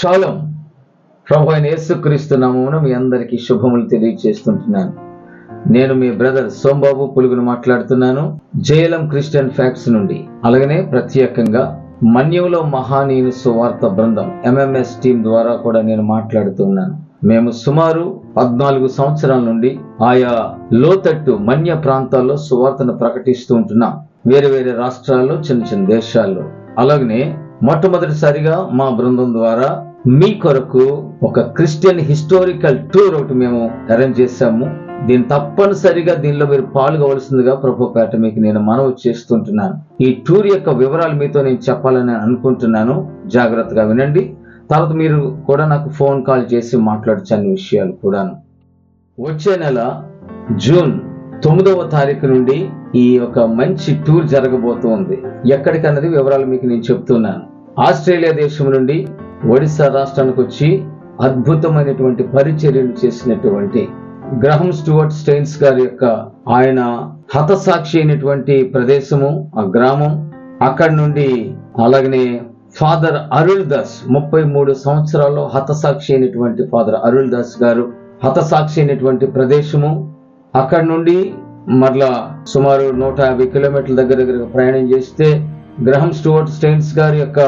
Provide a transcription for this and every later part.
షాలం ప్రభు అయిన యేసుక్రీస్తు నామమున మీ అందరికీ శుభములు తెలియజేస్తుంటున్నాను నేను మీ బ్రదర్ సోంబాబు పులుగును మాట్లాడుతున్నాను. జయలం క్రిస్టియన్ ఫ్యాక్ట్స్ నుండి. అలాగనే ప్రత్యేకంగా మన్యంలో మహానీయుని సువార్త బృందం ఎంఎంఎస్ టీం ద్వారా కూడా నేను మాట్లాడుతున్నాను. మేము సుమారు పద్నాలుగు సంవత్సరాల నుండి ఆయా లోతట్టు మన్య ప్రాంతాల్లో సువార్తను ప్రకటిస్తూ ఉంటున్నాం. వేరే వేరే రాష్ట్రాల్లో చిన్న చిన్న దేశాల్లో. అలాగనే మొట్టమొదటిసారిగా మా బృందం ద్వారా మీ కొరకు ఒక క్రిస్టియన్ హిస్టారికల్ టూర్ ఒకటి మేము అరేంజ్ చేశాము. దీన్ని తప్పనిసరిగా దీనిలో మీరు పాల్గొవలసిందిగా ప్రభు పేట మీకు నేను మనవి చేస్తుంటున్నాను. ఈ టూర్ యొక్క వివరాలు మీతో నేను చెప్పాలని అనుకుంటున్నాను. జాగ్రత్తగా వినండి. తర్వాత మీరు కూడా నాకు ఫోన్ కాల్ చేసి మాట్లాడచ్చు అన్ని విషయాలు కూడాను. వచ్చే నెల జూన్ తొమ్మిదవ తారీఖు నుండి ఈ ఒక మంచి టూర్ జరగబోతోంది. ఎక్కడికన్నది వివరాలు మీకు నేను చెప్తున్నాను. ఆస్ట్రేలియా దేశం నుండి ఒడిశా రాష్ట్రానికి వచ్చి అద్భుతమైనటువంటి పరిచర్యలు చేసినటువంటి గ్రహం స్టూవర్ట్ స్టెయిన్స్ గారి యొక్క ఆయన హతసాక్షి అయినటువంటి ప్రదేశము ఆ గ్రామం. అక్కడి నుండి అలాగనే ఫాదర్ అరుల్ దాస్ ముప్పై మూడు సంవత్సరాల్లో హతసాక్షి అయినటువంటి ఫాదర్ అరుల్ దాస్ గారు హతసాక్షి అయినటువంటి ప్రదేశము. అక్కడి నుండి మరలా సుమారు నూట యాభై కిలోమీటర్ల దగ్గర దగ్గర ప్రయాణం చేస్తే గ్రహం స్టూవర్ట్ స్టెయిన్స్ గారి యొక్క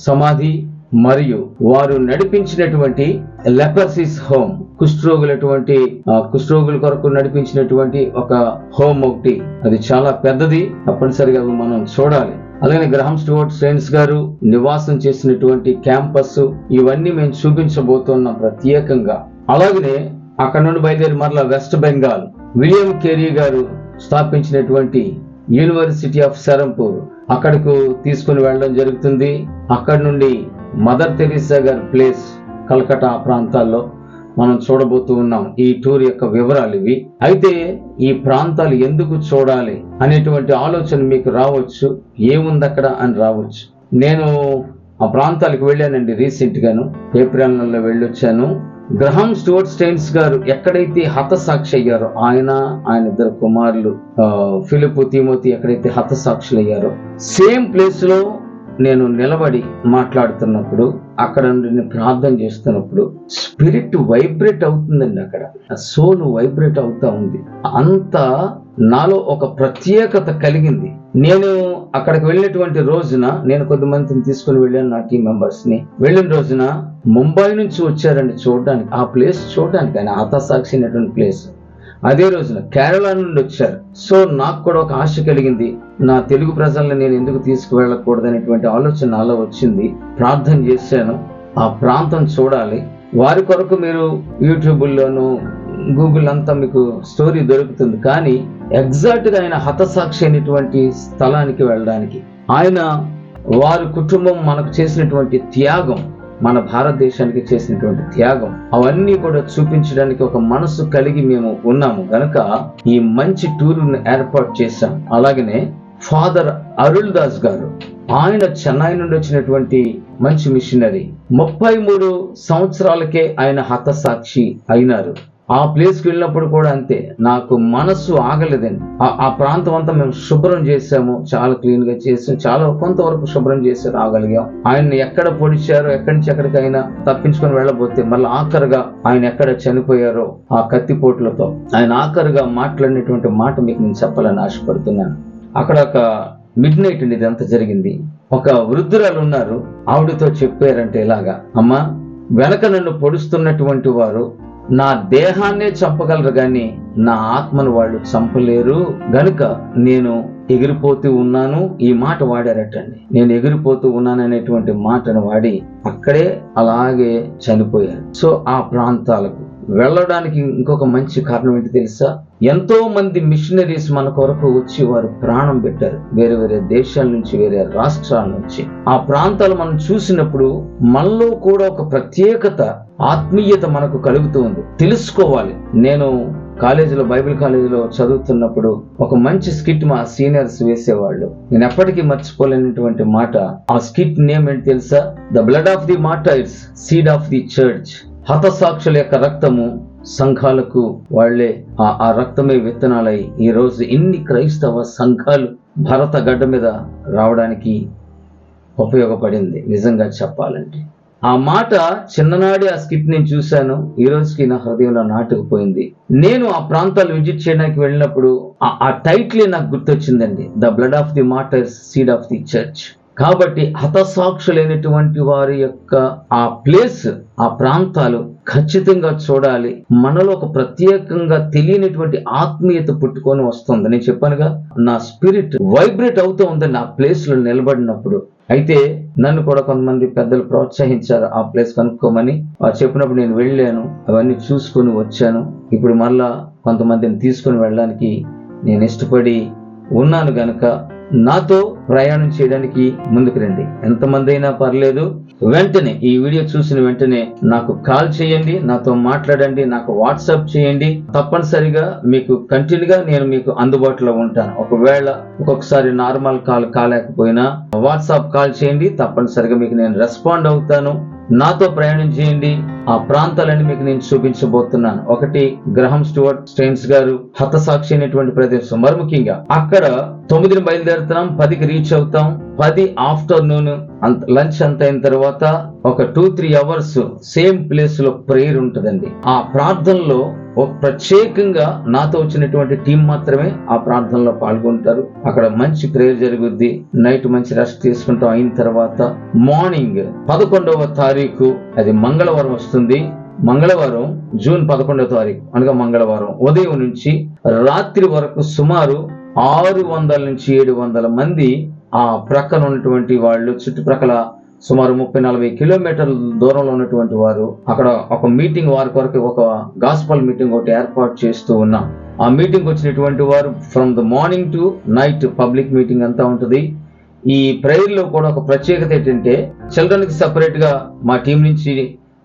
సమాధి మరియు వారు నడిపించినటువంటి లెపర్సిస్ హోమ్ కుష్ఠరోగులటువంటి ఆ, కుష్ఠరోగుల కొరకు నడిపించినటువంటి ఒక హోమ్ ఒకటి. అది చాలా పెద్దది. తప్పనిసరిగా మనం చూడాలి. అలాగే గ్రహం స్టోర్ట్ స్టెయిన్స్ గారు నివాసం చేసినటువంటి క్యాంపస్ ఇవన్నీ మేము చూపించబోతున్నాం ప్రత్యేకంగా. అలాగనే అక్కడ నుండి బయలుదేరి మరలా వెస్ట్ బెంగాల్. విలియం కేరీ గారు స్థాపించినటువంటి యూనివర్సిటీ ఆఫ్ సరంపూర్ అక్కడకు తీసుకుని వెళ్ళడం జరుగుతుంది. అక్కడ నుండి మదర్ తెరీసా గారి ప్లేస్ కలకటా ప్రాంతాల్లో మనం చూడబోతూ ఉన్నాం. ఈ టూర్ యొక్క వివరాలు ఇవి. అయితే ఈ ప్రాంతాలు ఎందుకు చూడాలి అనేటువంటి ఆలోచన మీకు రావచ్చు. ఏముంది అక్కడ అని రావచ్చు. నేను ఆ ప్రాంతాలకు వెళ్ళానండి రీసెంట్ గాను ఏప్రిల్ నెలలో వెళ్ళొచ్చాను. గ్రహం స్టోర్ స్టైన్స్ గారు ఎక్కడైతే హతసాక్షి అయ్యారో ఆయన ఆయన ఇద్దరు కుమారులు ఫిలిప్ తిమోతి ఎక్కడైతే హతసాక్షులు అయ్యారో సేమ్ ప్లేస్లో నేను నిలబడి మాట్లాడుతున్నప్పుడు అక్కడ నుండి నేను ప్రార్థన చేస్తున్నప్పుడు స్పిరిట్ వైబ్రేట్ అవుతుందండి అక్కడ. సోల్ వైబ్రేట్ అవుతా ఉంది. అంత నాలో ఒక ప్రత్యేకత కలిగింది. నేను అక్కడికి వెళ్ళినటువంటి రోజున నేను కొంతమందిని తీసుకుని వెళ్ళాను నా టీం మెంబర్స్ని. వెళ్ళిన రోజున ముంబై నుంచి వచ్చారండి చూడడానికి. ఆ ప్లేస్ చూడడానికి ఆయన హతసాక్షి అయినటువంటి ప్లేస్ అదే రోజున కేరళ నుండి వచ్చారు. సో నాకు కూడా ఒక ఆశ కలిగింది. నా తెలుగు ప్రజల్ని నేను ఎందుకు తీసుకువెళ్ళకూడదనేటువంటి ఆలోచన నాలో వచ్చింది. ప్రార్థన చేశాను. ఆ ప్రాంతం చూడాలి. వారి కొరకు మీరు యూట్యూబ్లోను గూగుల్ అంతా మీకు స్టోరీ దొరుకుతుంది. కానీ ఎగ్జాక్ట్గా ఆయన హతసాక్షి అయినటువంటి స్థలానికి వెళ్ళడానికి. ఆయన వారి కుటుంబం మనకు చేసినటువంటి త్యాగం మన భారతదేశానికి చేసినటువంటి త్యాగం అవన్నీ కూడా చూపించడానికి ఒక మనసు కలిగి మేము ఉన్నాము. గనక ఈ మంచి టూర్ను ఏర్పాటు చేశాం. అలాగనే ఫాదర్ అరుల్ దాస్ గారు ఆయన చెన్నై నుండి వచ్చినటువంటి మంచి మిషనరీ. ముప్పై మూడు సంవత్సరాలకే ఆయన హతసాక్షి అయినారు. ఆ ప్లేస్కి వెళ్ళినప్పుడు కూడా అంతే. నాకు మనస్సు ఆగలేదండి. ఆ- ప్రాంతం అంతా మేము శుభ్రం చేసాము చాలా క్లీన్గా చేసాం చాలా కొంతవరకు శుభ్రం చేసి రాగలిగాం. ఆయన్ని ఎక్కడ పొడిచారో ఎక్కడి నుంచి ఎక్కడికైనా తప్పించుకొని వెళ్ళబోతే మళ్ళీ ఆఖరుగా ఆయన ఎక్కడ చనిపోయారో ఆ కత్తిపోట్లతో ఆయన ఆఖరుగా మాట్లాడినటువంటి మాట మీకు నేను చెప్పాలని ఆశపడుతున్నాను. అక్కడ ఒక మిడ్ నైట్ అండి ఇదంతా జరిగింది. ఒక వృద్ధురాలు ఉన్నారు. ఆవిడతో చెప్పారంటే ఇలాగా అమ్మా వెనక నన్ను పొడుస్తున్నటువంటి వారు నా దేహాన్నే చంపగలరు గాని నా ఆత్మను వాళ్ళు చంపలేరు. గనుక నేను ఎగిరిపోతూ ఉన్నాను ఈ మాట వాడారటండి. నేను ఎగిరిపోతూ ఉన్నాను అనేటువంటి మాటను వాడి అక్కడే అలాగే చనిపోయారు. సో ఆ ప్రాంతాలకు వెళ్ళడానికి ఇంకొక మంచి కారణం ఏంటి తెలుసా? ఎంతో మంది మిషనరీస్ మన కొరకు వచ్చి వారు ప్రాణం పెట్టారు. వేరే వేరే దేశాల నుంచి వేరే రాష్ట్రాల నుంచి. ఆ ప్రాంతాలు మనం చూసినప్పుడు మనలో కూడా ఒక ప్రత్యేకత ఆత్మీయత మనకు కలుగుతుంది తెలుసుకోవాలి. నేను కాలేజీలో బైబిల్ కాలేజీలో చదువుతున్నప్పుడు ఒక మంచి స్కిట్ మా సీనియర్స్ వేసేవాళ్ళు. నేను ఎప్పటికీ మర్చిపోలేనటువంటి మాట. ఆ స్కిట్ నేమ్ ఏంటి తెలుసా? The blood of the martyrs seed of the church హతసాక్షుల యొక్క రక్తము సంఘాలకు వాళ్ళే. ఆ ఆ రక్తమే విత్తనాలై ఈ రోజు ఇన్ని క్రైస్తవ సంఘాలు భరత గడ్డ మీద రావడానికి ఉపయోగపడింది నిజంగా చెప్పాలంటే. ఆ మాట చిన్ననాడి ఆ స్కిట్ నేను చూశాను ఈ రోజుకి నా హృదయంలో నాటుకుపోయింది. నేను ఆ ప్రాంతాలు విజిట్ చేయడానికి వెళ్ళినప్పుడు ఆ- ఆ నాకు గుర్తొచ్చిందండి the blood of the martyrs seed of the church. కాబట్టి హతసాక్షులైనటువంటి వారి యొక్క ఆ ప్లేస్ ఆ ప్రాంతాలు ఖచ్చితంగా చూడాలి. మనలో ఒక ప్రత్యేకంగా తెలియనటువంటి ఆత్మీయత పుట్టుకొని వస్తుంది. నేను చెప్పానుగా నా స్పిరిట్ వైబ్రేట్ అవుతూ ఉందండి ఆ ప్లేస్లో నిలబడినప్పుడు. అయితే నన్ను కూడా కొంతమంది పెద్దలు ప్రోత్సహించారు ఆ ప్లేస్ కనుక్కోమని. వారు చెప్పినప్పుడు నేను వెళ్ళాను అవన్నీ చూసుకొని వచ్చాను. ఇప్పుడు మళ్ళా కొంతమందిని తీసుకొని వెళ్ళడానికి నేను ఇష్టపడి ఉన్నాను గనక నాతో ప్రయాణం చేయడానికి ముందుకు రండి. ఎంతమంది అయినా పర్లేదు. వెంటనే ఈ వీడియో చూసిన వెంటనే నాకు కాల్ చేయండి నాతో మాట్లాడండి నాకు వాట్సాప్ చేయండి. తప్పనిసరిగా మీకు కంటిన్యూగా నేను మీకు అందుబాటులో ఉంటాను. ఒకవేళ ఒక్కొక్కసారి నార్మల్ కాల్ కాలేకపోయినా వాట్సాప్ కాల్ చేయండి తప్పనిసరిగా మీకు నేను రెస్పాండ్ అవుతాను. నాతో ప్రయాణం చేయండి. ఆ ప్రాంతాలన్నీ మీకు నేను చూపించబోతున్నాను. ఒకటి గ్రహం స్టూవర్ట్ స్టెయిన్స్ గారు హతసాక్షి అయినటువంటి ప్రదేశం. మరి ముఖ్యంగా అక్కడ తొమ్మిదిని బయలుదేరుతున్నాం పదికి రీచ్ అవుతాం. పది ఆఫ్టర్నూన్ అంత లంచ్ అంత అయిన తర్వాత ఒక టూ త్రీ అవర్స్ సేమ్ ప్లేస్లో ప్రేయర్ ఉంటుందండి. ఆ ప్రార్థనలో ప్రత్యేకంగా నాతో వచ్చినటువంటి టీం మాత్రమే ఆ ప్రార్థనలో పాల్గొంటారు. అక్కడ మంచి ప్రేయర్ జరుగుద్ది. నైట్ మంచి రెస్ట్ తీసుకుంటాం. అయిన తర్వాత మార్నింగ్ పదకొండవ తారీఖు అది మంగళవారం వస్తుంది. మంగళవారం జూన్ పదకొండవ తారీఖు అనగా మంగళవారం ఉదయం నుంచి రాత్రి వరకు సుమారు ఆరు వందల నుంచి ఏడు వందల మంది ఆ ప్రక్కన ఉన్నటువంటి వాళ్ళు చుట్టుప్రక్కల సుమారు ముప్పై నలభై కిలోమీటర్ల దూరంలో ఉన్నటువంటి వారు అక్కడ ఒక మీటింగ్ వారి కొరకు ఒక గాస్పల్ మీటింగ్ ఒకటి ఏర్పాటు చేస్తూ ఉన్నాం. ఆ మీటింగ్ వచ్చినటువంటి వారు from the morning to night public meeting అంతా ఉంటుంది. ఈ ప్రేయర్లో కూడా ఒక ప్రత్యేకత ఏంటంటే చిల్డ్రన్కి గా మా టీం నుంచి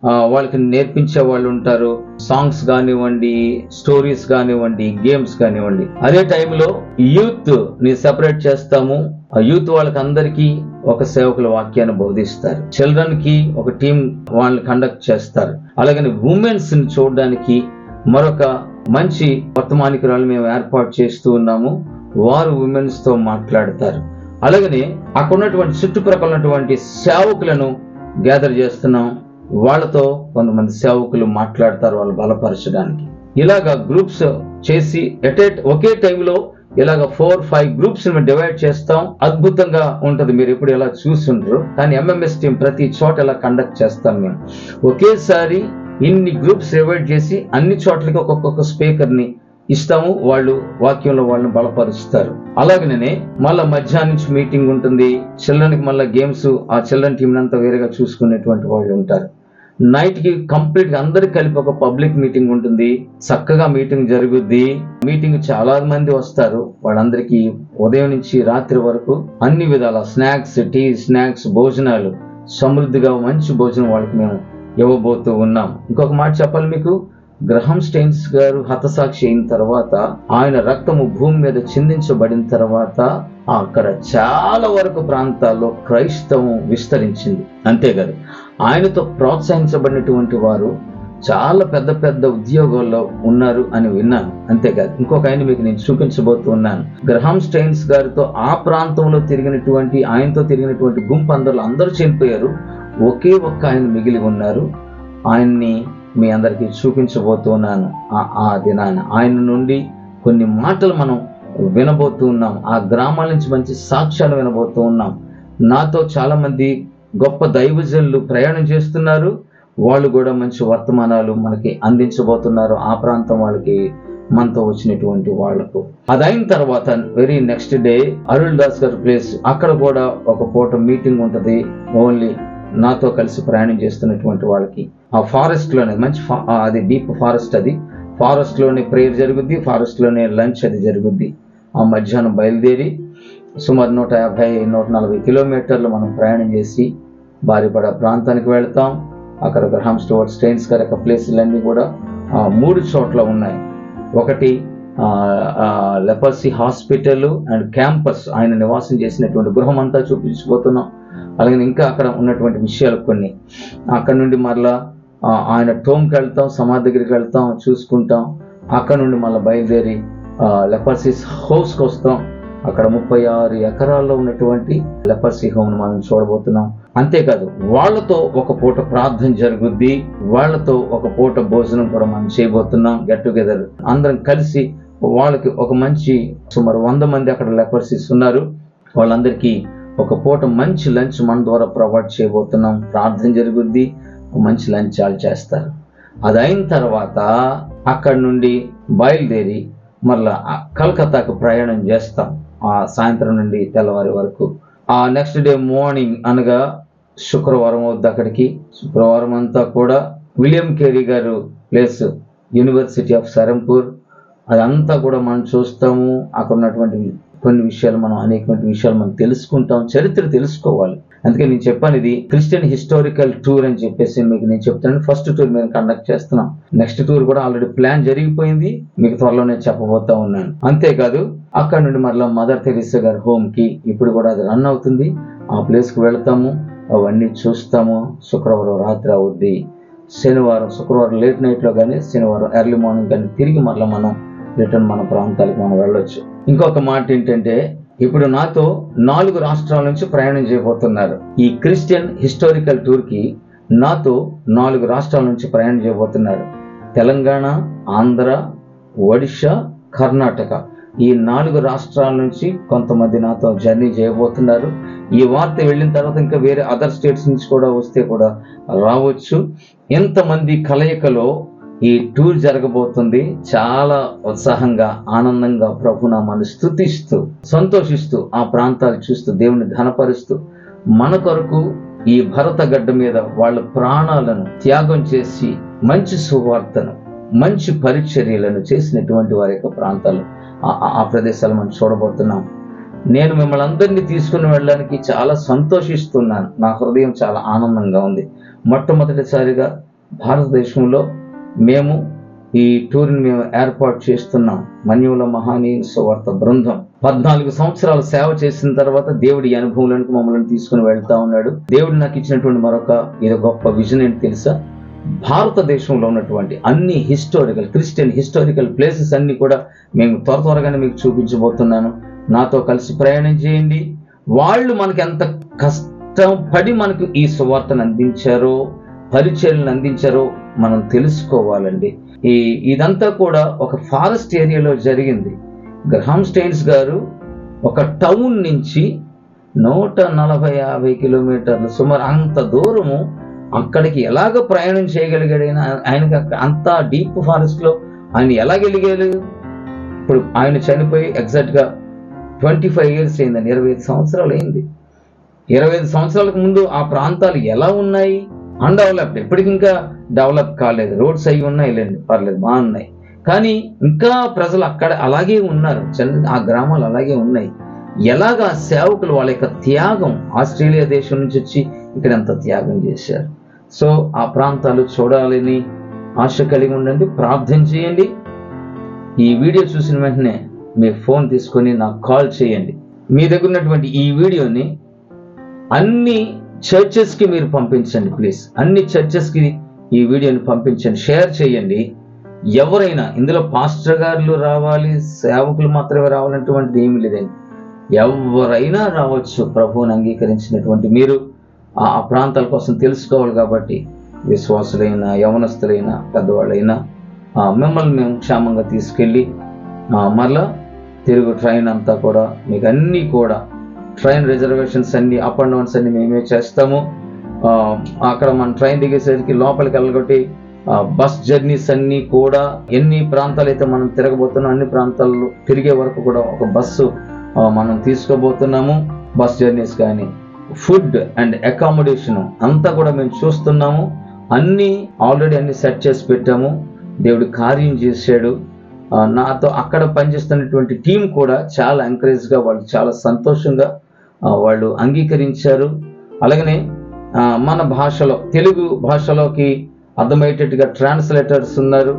వాళ్ళకి నేర్పించే వాళ్ళు ఉంటారు. సాంగ్స్ కానివ్వండి స్టోరీస్ కానివ్వండి గేమ్స్ కానివ్వండి. అదే టైంలో యూత్ని సెపరేట్ చేస్తాము. ఆ యూత్ వాళ్ళకి అందరికీ ఒక సేవకుల వాక్యాన్ని బోధిస్తారు. చిల్డ్రన్కి ఒక టీం వాళ్ళని కండక్ట్ చేస్తారు. అలాగని ఉమెన్స్ని చూడడానికి మరొక మంచి వర్తమానికురాలు మేము ఏర్పాటు చేస్తూ ఉన్నాము. వారు ఉమెన్స్తో మాట్లాడతారు. అలాగనే అక్కడ ఉన్నటువంటి చుట్టుప్రక్కల ఉన్నటువంటి సేవకులను గ్యాదర్ చేస్తున్నాం. వాళ్ళతో కొంతమంది సేవకులు మాట్లాడతారు వాళ్ళు బలపరచడానికి. ఇలాగా గ్రూప్స్ చేసి ఎట్ ఒకే టైంలో ఇలాగ ఫోర్ ఫైవ్ గ్రూప్స్ డివైడ్ చేస్తాం. అద్భుతంగా ఉంటది. మీరు ఎప్పుడు ఎలా చూస్తుంటారు కానీ ఎంఎంఎస్ టీం ప్రతి చోట ఇలా కండక్ట్ చేస్తాం మేము. ఒకేసారి ఇన్ని గ్రూప్స్ డివైడ్ చేసి అన్ని చోట్లకి ఒక్కొక్క స్పీకర్ని ఇస్తాము. వాళ్ళు వాక్యంలో వాళ్ళని బలపరుస్తారు. అలాగనే మళ్ళా మధ్యాహ్నం నుంచి మీటింగ్ ఉంటుంది. చిల్డ్రన్కి మళ్ళీ గేమ్స్ ఆ చిల్డ్రన్ టీం అంతా వేరేగా చూసుకునేటువంటి వాళ్ళు ఉంటారు. నైట్కి కంప్లీట్గా అందరికి కలిపి ఒక పబ్లిక్ మీటింగ్ ఉంటుంది. చక్కగా మీటింగ్ జరుగుద్ది. మీటింగ్ చాలా మంది వస్తారు. వాళ్ళందరికీ ఉదయం నుంచి రాత్రి వరకు అన్ని విధాల స్నాక్స్ టీ స్నాక్స్ భోజనాలు. సమృద్ధిగా మంచి భోజనం వాళ్ళకి మేము ఇవ్వబోతూ ఉన్నాం. ఇంకొక మాట చెప్పాలి మీకు? గ్రహం స్టెయిన్స్ గారు హతసాక్షి అయిన తర్వాత ఆయన రక్తము భూమి మీద చిందించబడిన తర్వాత అక్కడ చాలా వరకు ప్రాంతాల్లో క్రైస్తవం విస్తరించింది. అంతేకాదు ఆయనతో ప్రోత్సహించబడినటువంటి వారు చాలా పెద్ద పెద్ద ఉద్యోగాల్లో ఉన్నారు అని విన్నాను. అంతేకాదు ఇంకొక ఆయన మీకు నేను చూపించబోతున్నాను. గ్రహం స్టెయిన్స్ గారితో ఆ ప్రాంతంలో తిరిగినటువంటి ఆయనతో తిరిగినటువంటి గుంపు అందరూ అందరూ చనిపోయారు. ఒకే ఒక్క ఆయన మిగిలి ఉన్నారు. ఆయన్ని మీ అందరికీ చూపించబోతున్నాను ఆ- ఆ దినాన. ఆయన నుండి కొన్ని మాటలు మనం వినబోతూ ఉన్నాం. ఆ గ్రామాల నుంచి మంచి సాక్ష్యాలు వినబోతూ ఉన్నాం. నాతో చాలామంది గొప్ప దైవజనులు ప్రయాణం చేస్తున్నారు. వాళ్ళు కూడా మంచి వర్తమానాలు మనకి అందించబోతున్నారు. ఆ ప్రాంతం వాళ్ళకి మనతో వచ్చినటువంటి వాళ్ళకు అదైన తర్వాత very next day Arun Das గారి ప్లేస్. అక్కడ కూడా ఒక పూట మీటింగ్ ఉంటుంది. ఓన్లీ నాతో కలిసి ప్రయాణం చేస్తున్నటువంటి వాళ్ళకి. ఆ ఫారెస్ట్లోనే మంచి ఫా- అది డీప్ ఫారెస్ట్ అది. ఫారెస్ట్లోనే ప్రేయర్ జరుగుద్ది ఫారెస్ట్లోనే లంచ్ అది జరుగుద్ది. ఆ మధ్యాహ్నం బయలుదేరి సుమారు నూట యాభై నూట నలభై కిలోమీటర్లు మనం ప్రయాణం చేసి బారిపడ ప్రాంతానికి వెళ్తాం. అక్కడ గ్రహం స్టోర్ స్టెయిన్స్ గారి యొక్క ప్లేసులన్నీ కూడా మూడు చోట్ల ఉన్నాయి. ఒకటి లెపర్సీ హాస్పిటల్ అండ్ క్యాంపస్ ఆయన నివాసం చేసినటువంటి గృహం అంతా చూపించిపోతున్నాం అలాగే ఇంకా అక్కడ ఉన్నటువంటి విషయాలు కొన్ని. అక్కడ నుండి మరలా ఆయన టోమ్కి వెళ్తాం సమాధి దగ్గరికి వెళ్తాం చూసుకుంటాం. అక్కడ నుండి మళ్ళీ బయలుదేరి లెపర్సీస్ హౌస్కి వస్తాం. అక్కడ ముప్పై ఆరు ఎకరాల్లో ఉన్నటువంటి లెపర్సీ హోమ్ మనం చూడబోతున్నాం. అంతేకాదు వాళ్ళతో ఒక పూట ప్రార్థన జరుగుద్ది. వాళ్ళతో ఒక పూట భోజనం కూడా మనం చేయబోతున్నాం. గెట్ టుగెదర్ అందరం కలిసి వాళ్ళకి ఒక మంచి సుమారు వంద మంది అక్కడ లెపర్సీస్ ఉన్నారు. వాళ్ళందరికీ ఒక పూట మంచి లంచ్ మన ద్వారా ప్రొవైడ్ చేయబోతున్నాం. ప్రార్థన జరుగుద్ది. మంచి లంచ్ వాళ్ళు చేస్తారు. అది అయిన తర్వాత అక్కడ నుండి బయలుదేరి మళ్ళా కలకత్తాకు ప్రయాణం చేస్తాం. ఆ సాయంత్రం నుండి తెల్లవారి వరకు. ఆ నెక్స్ట్ డే మార్నింగ్ అనగా శుక్రవారం అవుద్ది అక్కడికి. శుక్రవారం అంతా కూడా విలియం కేరీ గారు ప్లేస్ యూనివర్సిటీ ఆఫ్ సరంపూర్ అదంతా కూడా మనం చూస్తాము. అక్కడ ఉన్నటువంటి కొన్ని విషయాలు మనం అనేకమైన విషయాలు మనం తెలుసుకుంటాం చరిత్ర తెలుసుకోవాలి. అందుకే నేను చెప్పాను ఇది క్రిస్టియన్ హిస్టారికల్ టూర్ అని చెప్పేసి మీకు నేను చెప్తాను ఫస్ట్ టూర్ మేము కండక్ట్ చేస్తున్నాం. నెక్స్ట్ టూర్ కూడా ఆల్రెడీ ప్లాన్ జరిగిపోయింది. మీకు త్వరలోనే చెప్పబోతా ఉన్నాను. అంతేకాదు అక్కడ నుండి మరలా మదర్ తెరీసా గారి హోమ్కి ఇప్పుడు కూడా అది రన్ అవుతుంది. ఆ ప్లేస్కి వెళ్తాము. అవన్నీ చూస్తాము. శుక్రవారం రాత్రి అవుద్ది. శనివారం శుక్రవారం లేట్ నైట్లో కానీ శనివారం ఎర్లీ మార్నింగ్ కానీ తిరిగి మరలా మనం రిటర్న్ మన ప్రాంతాలకు మనం వెళ్ళొచ్చు. ఇంకొక మాట ఏంటంటే ఇప్పుడు నాతో నాలుగు రాష్ట్రాల నుంచి ప్రయాణం చేయబోతున్నారు. ఈ క్రిస్టియన్ హిస్టారికల్ టూర్కి నాతో నాలుగు రాష్ట్రాల నుంచి ప్రయాణం చేయబోతున్నారు. తెలంగాణ ఆంధ్ర ఒడిషా కర్ణాటక. ఈ నాలుగు రాష్ట్రాల నుంచి కొంతమంది నాతో జర్నీ చేయబోతున్నారు. ఈ వార్త వెళ్ళిన తర్వాత ఇంకా వేరే అదర్ స్టేట్స్ నుంచి కూడా వస్తే కూడా రావచ్చు. ఎంతమంది కలయికలో ఈ టూర్ జరగబోతుంది. చాలా ఉత్సాహంగా ఆనందంగా ప్రభునామాన్ని స్థుతిస్తూ సంతోషిస్తూ ఆ ప్రాంతాలు చూస్తూ దేవుని ఘనపరుస్తూ మన కొరకు ఈ భరత గడ్డ మీద వాళ్ళ ప్రాణాలను త్యాగం చేసి మంచి సువార్తను మంచి పరిచర్యలను చేసినటువంటి వారి యొక్క ప్రాంతాలు ఆ- ఆ- ఆ ప్రదేశాలు మనం చూడబోతున్నాం. నేను మిమ్మల్ని అందరినీ తీసుకుని వెళ్ళడానికి చాలా సంతోషిస్తున్నాను. నా హృదయం చాలా ఆనందంగా ఉంది. మొట్టమొదటిసారిగా భారతదేశంలో మేము ఈ టూర్ని మేము ఏర్పాటు చేస్తున్నాం. మన్యుల మహానీయ సువార్త బృందం. పద్నాలుగు సంవత్సరాలు సేవ చేసిన తర్వాత దేవుడి అనుభవంలోనికి మమ్మల్ని తీసుకుని వెళ్తా ఉన్నాడు. దేవుడు నాకు ఇచ్చినటువంటి మరొక ఇది గొప్ప విజన్ ఏంటి తెలుసా? భారతదేశంలో ఉన్నటువంటి అన్ని హిస్టారికల్ క్రిస్టియన్ హిస్టారికల్ ప్లేసెస్ అన్ని కూడా మేము త్వర త్వరగానే మీకు చూపించబోతున్నాను. నాతో కలిసి ప్రయాణం చేయండి. వాళ్ళు మనకి ఎంత కష్టపడి మనకు ఈ సువార్తను అందించారో పరిచయలను అందించారో మనం తెలుసుకోవాలండి. ఈ ఇదంతా కూడా ఒక ఫారెస్ట్ ఏరియాలో జరిగింది. గ్రహాం స్టైన్స్ గారు ఒక టౌన్ నుంచి నూట నలభై యాభై కిలోమీటర్లు సుమారు అంత దూరము అక్కడికి ఎలాగ ప్రయాణం చేయగలిగాడైనా ఆయనకి అంత డీప్ ఫారెస్ట్లో ఆయన ఎలా గెలిగారు ఇప్పుడు ఆయన చనిపోయి ఎగ్జాక్ట్గా ట్వంటీ ఫైవ్ ఇయర్స్ అయిందండి ఇరవై ఐదు సంవత్సరాలు అయింది. ఇరవై ఐదు సంవత్సరాలకు ముందు ఆ ప్రాంతాలు ఎలా ఉన్నాయి? అన్డెవలప్డ్ ఇప్పటికి ఇంకా డెవలప్ కాలేదు. రోడ్స్ అవి ఉన్నాయి లేండి పర్లేదు బాగున్నాయి కానీ ఇంకా ప్రజలు అక్కడ అలాగే ఉన్నారు. ఆ గ్రామాలు అలాగే ఉన్నాయి. ఎలాగా సేవకులు వాళ్ళ యొక్క త్యాగం ఆస్ట్రేలియా దేశం నుంచి వచ్చి ఇక్కడ ఎంత త్యాగం చేశారు? సో ఆ ప్రాంతాలు చూడాలని ఆశ కలిగి ఉండండి ప్రార్థన చేయండి. ఈ వీడియో చూసిన వెంటనే మీ ఫోన్ తీసుకొని నాకు కాల్ చేయండి. మీ దగ్గర ఉన్నటువంటి ఈ వీడియోని అన్ని చర్చెస్కి మీరు పంపించండి ప్లీజ్ అన్ని చర్చెస్కి ఈ వీడియోని పంపించండి షేర్ చేయండి. ఎవరైనా ఇందులో పాస్టర్ గారులు రావాలి సేవకులు మాత్రమే రావాలంటువంటిది ఏమి లేదండి. ఎవరైనా రావచ్చు ప్రభువుని అంగీకరించినటువంటి మీరు ఆ ప్రాంతాల కోసం తెలుసుకోవాలి కాబట్టి విశ్వాసులైనా యవనస్తులైనా పెద్దవాళ్ళైనా మిమ్మల్ని మేము క్షేమంగా తీసుకెళ్ళి మరలా తిరుగు ట్రైన్ అంతా కూడా మీకు అన్నీ కూడా ట్రైన్ రిజర్వేషన్స్ అన్ని అప్ అండ్ డౌన్స్ అన్ని మేమే చేస్తాము. అక్కడ మన ట్రైన్ దిగేసరికి లోపలికి వెళ్ళగొట్టి బస్ జర్నీస్ అన్ని కూడా ఎన్ని ప్రాంతాలు అయితే మనం తిరగబోతున్నాం అన్ని ప్రాంతాల్లో తిరిగే వరకు కూడా ఒక బస్సు మనం తీసుకోబోతున్నాము. బస్ జర్నీస్ కానీ ఫుడ్ అండ్ అకామిడేషన్ అంతా కూడా మేము చూస్తున్నాము. అన్ని ఆల్రెడీ అన్ని సెట్ చేసి పెట్టాము. దేవుడు కార్యం చేశాడు. నాతో అక్కడ పనిచేస్తున్నటువంటి టీం కూడా చాలా ఎంకరేజ్గా వాళ్ళు చాలా సంతోషంగా వాళ్ళు అంగీకరించారు. అలాగనే మన భాషలో తెలుగు భాషలోకి అర్థమయ్యేటట్టుగా ట్రాన్స్లేటర్స్ ఉన్నారు.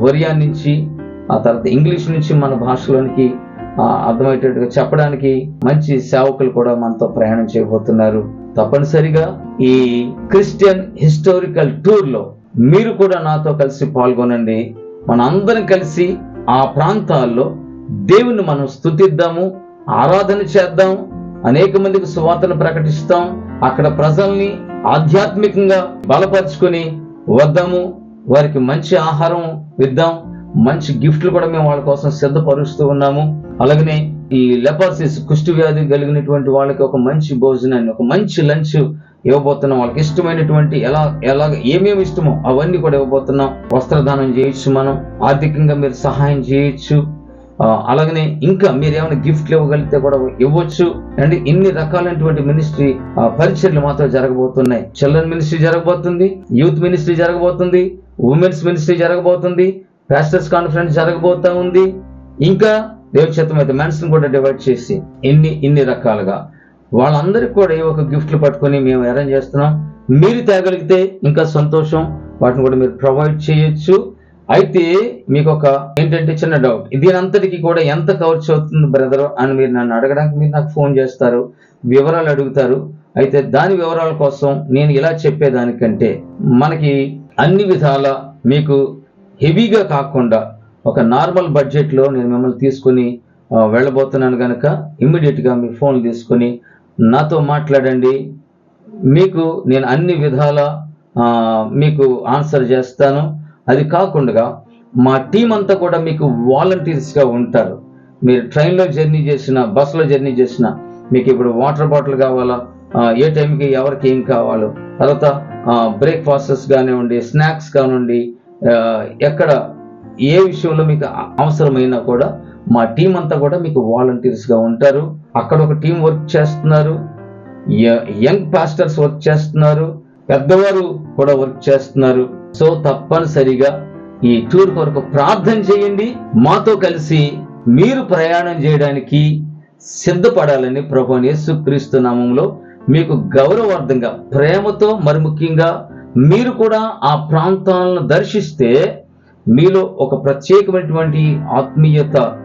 ఒరియా నుంచి ఆ తర్వాత ఇంగ్లీష్ నుంచి మన భాషలోనికి అర్థమయ్యేటట్టుగా చెప్పడానికి మంచి సేవకులు కూడా మనతో ప్రయాణం చేయబోతున్నారు. తప్పనిసరిగా ఈ క్రిస్టియన్ హిస్టారికల్ టూర్లో మీరు కూడా నాతో కలిసి పాల్గొనండి. మన అందరం కలిసి ఆ ప్రాంతాల్లో దేవుని మనం స్తుతిద్దాము. ఆరాధన చేద్దాం అనేక మందికి సువార్తను ప్రకటిస్తాం అక్కడ ప్రజల్ని ఆధ్యాత్మికంగా బలపరుచుకొని వద్దాము వారికి మంచి ఆహారం ఇద్దాం మంచి గిఫ్ట్లు కూడా మేము వాళ్ళ కోసం సిద్ధపరుస్తూ ఉన్నాము. అలాగనే ఈ లెపర్సిస్ కుష్టి వ్యాధి కలిగినటువంటి వాళ్ళకి ఒక మంచి భోజనాన్ని ఒక మంచి లంచ్ ఇవ్వబోతున్నాం. వాళ్ళకి ఇష్టమైనటువంటి ఎలా ఎలా ఏమేమి ఇష్టమో అవన్నీ కూడా ఇవ్వబోతున్నాం. వస్త్రదానం చేయొచ్చు మనం. ఆర్థికంగా మీరు సహాయం చేయొచ్చు. అలాగనే ఇంకా మీరు ఏమైనా గిఫ్ట్లు ఇవ్వగలిగితే కూడా ఇవ్వచ్చు. అండ్ ఇన్ని రకాలైనటువంటి మినిస్ట్రీ పరిచర్లు మాత్రం జరగబోతున్నాయి. చిల్డ్రన్ మినిస్ట్రీ జరగబోతుంది యూత్ మినిస్ట్రీ జరగబోతుంది ఉమెన్స్ మినిస్ట్రీ జరగబోతుంది పాస్టర్స్ కాన్ఫరెన్స్ జరగబోతా ఉంది. ఇంకా దేవచేతం అయితే మెన్స్ని కూడా డివైడ్ చేసి ఇన్ని ఇన్ని రకాలుగా. వాళ్ళందరికీ కూడా ఏ ఒక గిఫ్ట్లు పట్టుకొని మేము అరేంజ్ చేస్తున్నాం. మీరు తేగలిగితే ఇంకా సంతోషం. వాటిని కూడా మీరు ప్రొవైడ్ చేయొచ్చు. అయితే మీకు ఒక ఏంటంటే చిన్న డౌట్ దీని అంతటికి కూడా ఎంత ఖర్చు అవుతుంది బ్రదర్ అని మీరు నన్ను అడగడానికి మీరు నాకు ఫోన్ చేస్తారు వివరాలు అడుగుతారు. అయితే దాని వివరాల కోసం నేను ఇలా చెప్పేదానికంటే మనకి అన్ని విధాల మీకు హెవీగా కాకుండా ఒక నార్మల్ బడ్జెట్లో నేను మిమ్మల్ని తీసుకొని వెళ్ళబోతున్నాను కనుక ఇమ్మీడియట్గా మీ ఫోన్ తీసుకొని నాతో మాట్లాడండి. మీకు నేను అన్ని విధాల మీకు ఆన్సర్ చేస్తాను. అది కాకుండా మా టీం అంతా కూడా మీకు వాలంటీర్స్గా ఉంటారు. మీరు ట్రైన్లో జర్నీ చేసిన బస్సులో జర్నీ చేసిన మీకు ఇప్పుడు వాటర్ బాటిల్ కావాలా ఏ టైంకి ఎవరికి ఏం కావాలో. తర్వాత బ్రేక్ఫాస్టెస్ కానివ్వండి స్నాక్స్ కానివ్వండి ఎక్కడ ఏ విషయంలో మీకు అవసరమైనా కూడా మా టీం అంతా కూడా మీకు వాలంటీర్స్గా ఉంటారు. అక్కడ ఒక టీం వర్క్ చేస్తున్నారు. యంగ్ పాస్టర్స్ వర్క్ చేస్తున్నారు. పెద్దవారు కూడా వర్క్ చేస్తున్నారు. సో తప్పనిసరిగా ఈ టూర్ కొరకు ప్రార్థన చేయండి. మాతో కలిసి మీరు ప్రయాణం చేయడానికి సిద్ధపడాలని ప్రభుని యేసుక్రీస్తు నామంలో మీకు గౌరవార్థంగా ప్రేమతో మరి ముఖ్యంగా మీరు కూడా ఆ ప్రాంతాలను దర్శిస్తే మీలో ఒక ప్రత్యేకమైనటువంటి ఆత్మీయత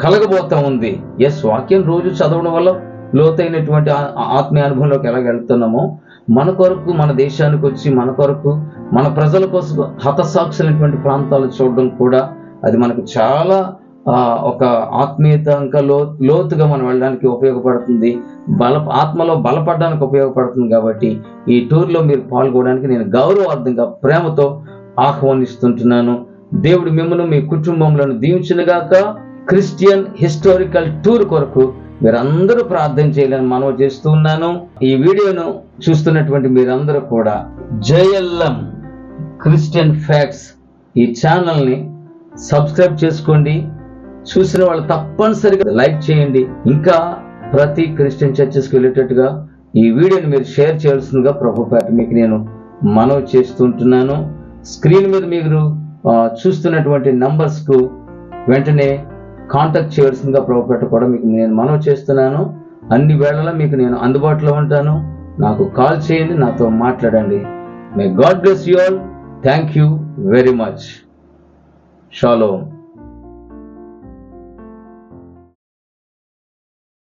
కలగబోతా ఉంది. ఎస్ వాక్యం రోజు చదవడం వల్ల లోతైనటువంటి ఆ- ఆత్మీయ అనుభవంలోకి ఎలా వెళ్తున్నామో మన కొరకు మన దేశానికి వచ్చి మన కొరకు మన ప్రజల కోసం హతసాక్షులైనటువంటి ప్రాంతాలు చూడడం కూడా అది మనకు చాలా ఒక ఆత్మీయత ఇంకా లో లోతుగా మనం వెళ్ళడానికి ఉపయోగపడుతుంది. బల ఆత్మలో బలపడడానికి ఉపయోగపడుతుంది కాబట్టి ఈ టూర్లో మీరు పాల్గొనడానికి నేను గౌరవార్థంగా ప్రేమతో ఆహ్వానిస్తుంటున్నాను. దేవుడు మిమ్మల్ని మీ కుటుంబంలో దీవించినగాక. క్రిస్టియన్ హిస్టారికల్ టూర్ కొరకు మీరందరూ ప్రార్థన చేయాలని మనవి చేస్తూ ఉన్నాను ఈ వీడియోను చూస్తున్నటువంటి మీరందరూ కూడా జయల్లం క్రిస్టియన్ ఫ్యాక్ట్స్ ఈ ఛానల్ని సబ్స్క్రైబ్ చేసుకోండి. చూసిన వాళ్ళు తప్పనిసరిగా లైక్ చేయండి. ఇంకా ప్రతి క్రిస్టియన్ చర్చెస్కి వెళ్ళేటట్టుగా ఈ వీడియోని మీరు షేర్ చేయాల్సిందిగా ప్రభుపేట మీకు నేను మనవి చేస్తుంటున్నాను. స్క్రీన్ మీద మీరు చూస్తున్నటువంటి నంబర్స్కు వెంటనే కాంటాక్ట్ చేయాల్సిందిగా ప్రభుపేట కూడా మీకు నేను మనవి చేస్తున్నాను. అన్ని వేళలా మీకు నేను అందుబాటులో ఉంటాను. నాకు కాల్ చేయండి నాతో మాట్లాడండి. May God bless you all thank you very much shallow